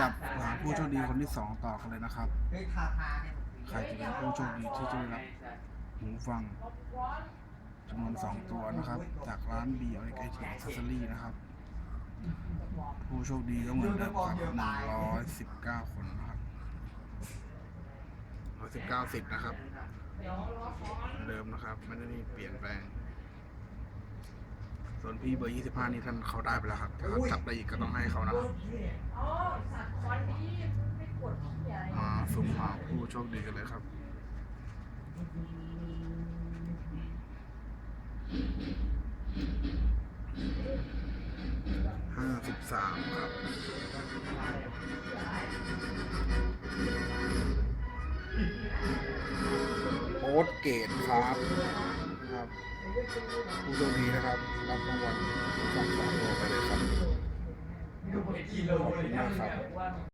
จับหาผู้โชคดีคนที่สองต่อกันเลยนะครับ ใครจะเป็นผู้โชคดีที่จะได้รับหูฟังจำนวนสองตัวนะครับ จากร้าน B I I T Accessory นะครับ ผู้โชคดีก็เหมือนเดิมครับหนึ่งร้อยสิบเก้าคนนะครับร้อยสิบเก้าสิบนะครับเดิมนะครับไม่ได้มีเปลี่ยนแปลง ส่วนพี่เบอร์ยี่สิบห้านี่ท่านเขาได้ไปแล้วครับถ้าจับได้อีกก็ต้องให้เขานะครับ ผู้โชคดีกันเลยครับห้าสิบสามครับโอ๊ตเกตครับครับผู้โชคดีนะครับ รับรางวัลฟังสองตัวไปเลยครับดูไปกี่โลขอบคุยณมากครับ